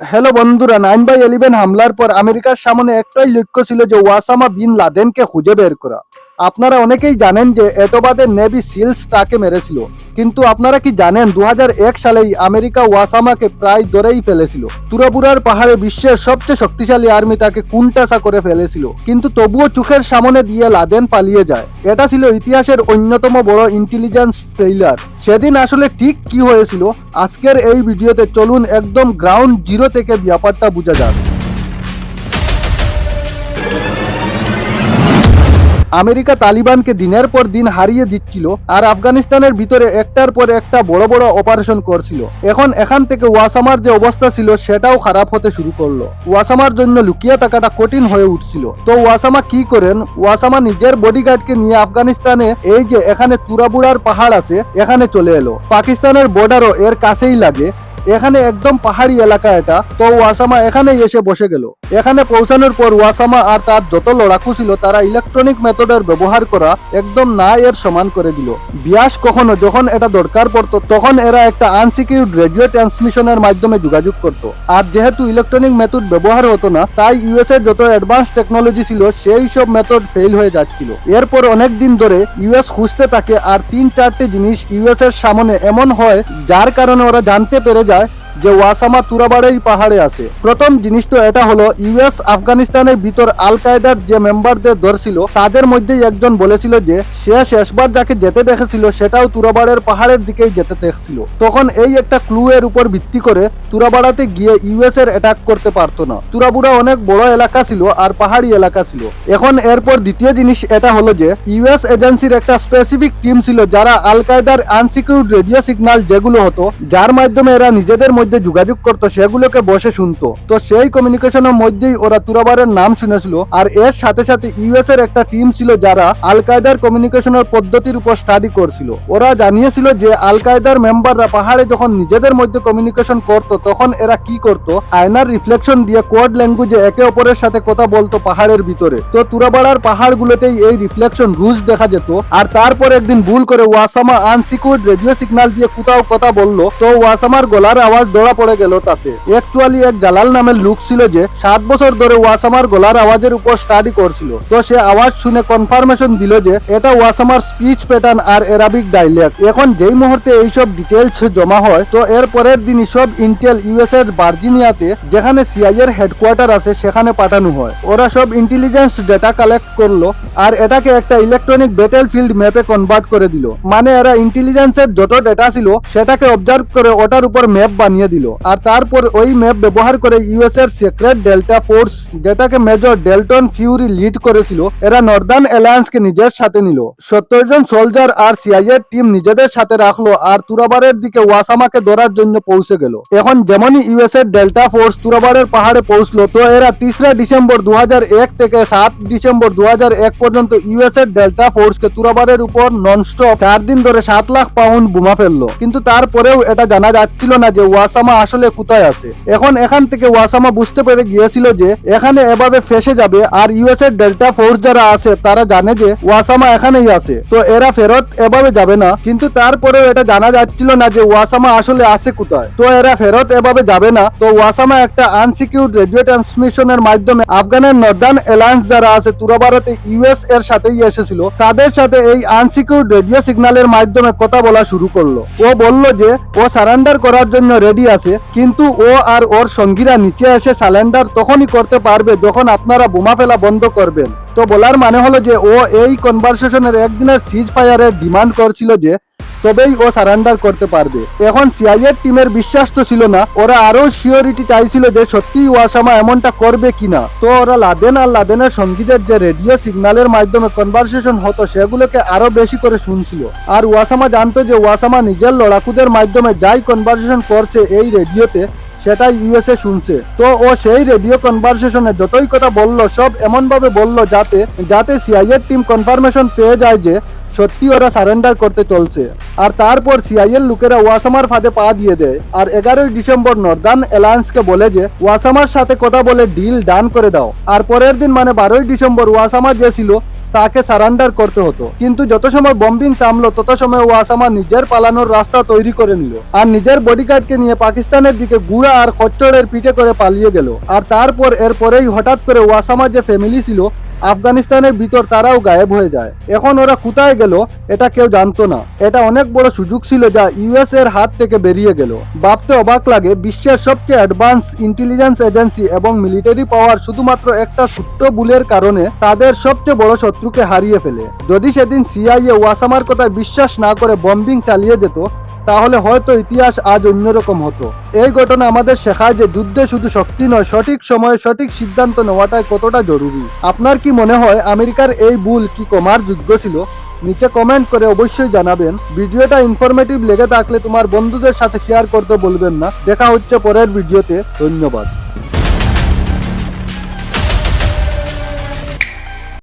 Hello বন্ধুরা nine by eleven হামলার পর আমেরিকার সামনে একটাই লক্ষ্য ছিল যে ওয়াসামা বিন লাদেনকে খুঁজে বের করা। আপনারা অনেকেই জানেন যে এটোবাদের নেভি সিলস তাকে মেরেছিল, কিন্তু আপনারা কি জানেন দু হাজার এক সালেই আমেরিকা ওয়াসামাকে প্রায় ধরেই ফেলেছিল। তুরাপুরার পাহাড়ে বিশ্বের সবচেয়ে শক্তিশালী আর্মি তাকে কুনটাসা করে ফেলেছিল, কিন্তু তবুও চোখের সামনে দিয়ে লাদেন পালিয়ে যায়। এটা ছিল ইতিহাসের অন্যতম বড় ইন্টেলিজেন্স ফেইলার সেদিন আসলে ঠিক কি হয়েছিল, আজকের এই ভিডিওতে চলুন একদম গ্রাউন্ড জিরো থেকে ব্যাপারটা বোঝা যাক। আমেরিকা তালিবানকে দিনের পর দিন হারিয়ে দিচ্ছিল আর আফগানিস্তানের ভিতরে একটার পর একটা বড় বড় অপারেশন করছিল। এখন এখান থেকে ওয়াসামার যে অবস্থা ছিল সেটাও খারাপ হতে শুরু করল। ওয়াসামার জন্য লুকিয়ে থাকাটা কঠিন হয়ে উঠছিল। তো ওয়াসামা কি করেন? ওয়াসামা নিজের বডিগার্ডকে নিয়ে আফগানিস্তানে এই যে এখানে তুরাবুড়ার পাহাড় আছে, এখানে চলে এলো। পাকিস্তানের বর্ডারও এর কাছেই লাগে। এখানে একদম পাহাড়ি এলাকা এটা। তো ওয়াসামা এখানেই এসে বসে গেল। এখানে পৌঁছানোর পর ওয়াসামা আর তার যত লড়াকু ছিল, তারা ইলেকট্রনিক মেথডের ব্যবহার করা একদম না এর সমান করে দিল। বিয়াস কখনো যখন এটা দরকার পড়তো, তখন এরা একটা আনসিকিউর্ড রেডিও ট্রান্সমিশনের মাধ্যমে যোগাযোগ করত। আর যেহেতু ইলেকট্রনিক মেথড ব্যবহার হতো না, তাই ইউএস এর যত অ্যাডভান্স টেকনোলজি ছিল, সেই সব মেথড ফেল হয়ে যাচ্ছিল। এরপর অনেক দিন ধরে ইউএস খুঁজতে থাকে, আর তিন চারটে জিনিস ইউএস এর সামনে এমন হয়, যার কারণে ওরা জানতে পেরে যায় জেলায় যে ওয়াসামা তুরাবাড়েই পাহাড়ে আছে। প্রথম জিনিস তো এটা হলো, ইউএস আফগানিস্তানের ভিতর আল কায়দার যে মেম্বারদের ধরছিল তাদের মধ্যেই একজন বলেছিল যে, সে শেষবার যাকে যেতে দেখেছিল, সেটাও তুরাবাড়ের পাহাড়ের দিকেই যেতে দেখছিল। তখন এই একটা ক্লু এর উপর ভিত্তি করে তুরাবাড়াতে গিয়ে ইউএস এর অ্যাটাক করতে পারতো না। তুরাবুড়া অনেক বড় এলাকা ছিল আর পাহাড়ি এলাকা ছিল। এখন এরপর দ্বিতীয় জিনিস এটা হলো যে, ইউএস এজেন্সির একটা স্পেসিফিক টিম ছিল যারা আল কায়দার আনসিকিউর্ড রেডিও সিগন্যাল যেগুলো হতো, যার মাধ্যমে এরা নিজেদের মধ্যে যোগাযোগ করতো, সেগুলোকে বসে শুনতো। তো সেই কমিউনিকেশনের মধ্যেই ওরা তুরাবারের নাম শুনেছিল আর এর সাথে সাথে ইউএস এর একটা টিম ছিল যারা আল কায়দার কমিউনিকেশনের পদ্ধতির উপর স্টাডি করছিল। ওরা জানিয়েছিল যে আল কায়দার মেম্বাররা পাহাড়ে যখন নিজেদের মধ্যে কমিউনিকেশন করত, তখন এরা কি করত? আয়নার রিফ্লেকশন দিয়ে কোড ল্যাঙ্গুয়েজে একে অপরের সাথে কথা বলতো পাহাড়ের ভিতরে। তো তুরাবাড়ার পাহাড়গুলোতেই এই রিফ্লেকশন রুজ দেখা যেত। আর তারপর একদিন ভুল করে ওয়াসামা আনসিকিউর্ড রেডিও সিগন্যাল দিয়ে কোথাও কথা বলল। তো ওয়াসামার গলার আওয়াজ ধরা পড়ে গেল তাতে। অ্যাকচুয়ালি এক জালাল নামের লুক ছিল যে সাত বছর ধরে ওয়াসামার গলার আওয়াজের উপর স্টাডি করছিল। তো সে আওয়াজ শুনে কনফার্মেশন দিল যে এটা ওয়াসামার স্পিচ প্যাটার্ন আর এরাবিক ডাইলেক্ট এখন যেই মুহূর্তে এইসব ডিটেলস জমা হয়, তো এর পরের দিনই সব ইন্টেল ইউএস এর ভার্জিনিয়াতে, যেখানে সিআই এর হেডকোয়ার্টার আছে, সেখানে পাঠানো হয়। ওরা সব ইন্টেলিজেন্স ডেটা কালেক্ট করল আর এটাকে একটা ইলেকট্রনিক ব্যাটেল ফিল্ড ম্যাপে কনভার্ট করে দিল। মানে এরা ইন্টেলিজেন্সের যত ডেটা ছিল, সেটাকে অবজার্ভ করে ওটার উপর ম্যাপ বানিয়ে দিল। আর তারপর ওই ম্যাপ ব্যবহার করে ইউএস এর সিক্রেট ডেল্টা ফোর্স যেটাকে মেজর ডেলটন ফিউরি লিড করেছিল, এরা নর্দার্ন অ্যালায়েন্স কে নিজের সাথে নিল। সত্তর জন সোলজার আর সিআই এর টিম নিজেদের সাথে রাখল আর তুরাবারের দিকে ওয়াসামাকে ধরার জন্য পৌঁছে গেল। এখন যেমনই ইউএস এর ডেল্টা ফোর্স তুরাবারের পাহাড়ে পৌঁছলো, তো এরা তিসরা ডিসেম্বর দু হাজার এক থেকে সাত ডিসেম্বর দু হাজার এক পর্যন্ত ইউএস এর ডেল্টা ফোর্স কে তুরাবারের উপর ননস্টপ চার দিন ধরে সাত লাখ পাউন্ড বোমা ফেলল। কিন্তু তারপরেও এটা জানা যাচ্ছিল না যে ওয়াসামা আসলে কোথায় আছে? এখন এখান থেকে ওয়াসামা বুঝতে পেরে গিয়েছিল যে এখানে এভাবে ফেসে যাবে আর ইউএস এর ডেল্টা ফোর্স যারা আছে, তারা জানে যে ওয়াসামা এখানেই আছে। তো এরা ফেরত এভাবে যাবে না, কিন্তু তারপরেও এটা জানা যাচ্ছিল না যে ওয়াসামা আসলে আছে কোথায়। তো এরা ফেরত এভাবে যাবে না, তো ওয়াসামা একটা আনসিকিউর্ড রেডিও ট্রান্সমিশনের মাধ্যমে আফগানের নর্দার্ন অ্যালায়েন্স যারা আছে, তুরাবারাতে ইউএস এর সাথেই এসেছিল। তাদের সাথে এই আনসিকিউর রেডিও সিগন্যালের মাধ্যমে কথা বলা শুরু করল। ও বলল যে ও সারেন্ডার করার জন্য রেডি আছে, কিন্তু ও আর ওর সঙ্গীরা নিচে এসে স্যালেন্ডার তখনই করতে পারবে যখন আপনারা বোমা ফেলা বন্ধ করবেন। তো বলার মানে হলো যে ও এই কনভারসেশনের একদিনের সিজ ফায়ারের ডিমান্ড করছিল যে তবেই ও সারেন্ডার করতে পারবে। এখন সিআইএর টিমের বিশ্বাস তো ছিল না, ওরা আরও সিওরিটি চাইছিল যে সত্যি ওয়াসামা এমনটা করবে কিনা তো ওরা লাদেন আর লাদেনের সঙ্গীদের যে রেডিও সিগন্যালের মাধ্যমে কনভারসেশন হতো, সেগুলোকে আরও বেশি করে শুনছিল। আর ওয়াসামা জানতো যে ওয়াসামা নিজের লড়াকুদের মাধ্যমে যাই কনভারসেশন করছে এই রেডিওতে, সেটাই ইউএসএ শুনছে। তো ও সেই রেডিও কনভারসেশনে যতই কথা বলল, সব এমন ভাবে বলল যাতে যাতে সিআইএর টিম কনফার্মেশন পেয়ে যায় যে সত্যি ওরা সারেন্ডার করতে চলছে। আর তারপর সিআইএল লোকেরা ওয়াসামার ফাঁদে পা দিয়ে দেয়। আর এগারোই ডিসেম্বর নর্দার্ন অ্যালায়েন্সকে বলে যে, ওয়াসামার সাথে কথা বলে ডিল ডান করে দাও। আর পরের দিন মানে বারোই ডিসেম্বর ওয়াসামা যে ছিল, তাকে সারান্ডার করতে হতো। কিন্তু যত সময় বম্বিং থামলো, তত সময় ওয়াসামা নিজের পালানোর রাস্তা তৈরি করে নিল। আর নিজের বডিগার্ডকে নিয়ে পাকিস্তানের দিকে গুড়া আর খচ্চরের পিঠে করে পালিয়ে গেল। আর তারপর এরপরেই হঠাৎ করে ওয়াসামা যে ফ্যামিলি ছিল আফগানিস্তানের ভিতর তারাও গায়েব হয়ে যায়। এখন ওরা কোথায় গেল, এটা কেউ জানতো না। এটা অনেক বড় সুযোগ ছিল যা ইউএস এর হাত থেকে বেরিয়ে গেল। ভাবতে অবাক লাগে, বিশ্বের সবচেয়ে অ্যাডভান্স ইন্টেলিজেন্স এজেন্সি এবং মিলিটারি পাওয়ার শুধুমাত্র একটা ছোট্ট বুলের কারণে তাদের সবচেয়ে বড় শত্রুকে হারিয়ে ফেলে। যদি সেদিন সিআইএ ওয়াসামার কথায় বিশ্বাস না করে বম্বিং চালিয়ে যেত তাহলে হয়তো ইতিহাস আজ অন্যরকম হতো। এই ঘটনা আমাদের শেখায় যে যুদ্ধে শুধু শক্তি নয়, সঠিক সময়ে সঠিক সিদ্ধান্ত নেওয়াটাই কতটা জরুরি। আপনার কি মনে হয় আমেরিকার এই ভুল কি কমার যোগ্য ছিল? নিচে কমেন্ট করে অবশ্যই জানাবেন। ভিডিওটা ইনফরমেটিভ লেগে থাকলে তোমার বন্ধুদের সাথে শেয়ার করতে বলবেন না। দেখা হচ্ছে পরের ভিডিওতে। ধন্যবাদ।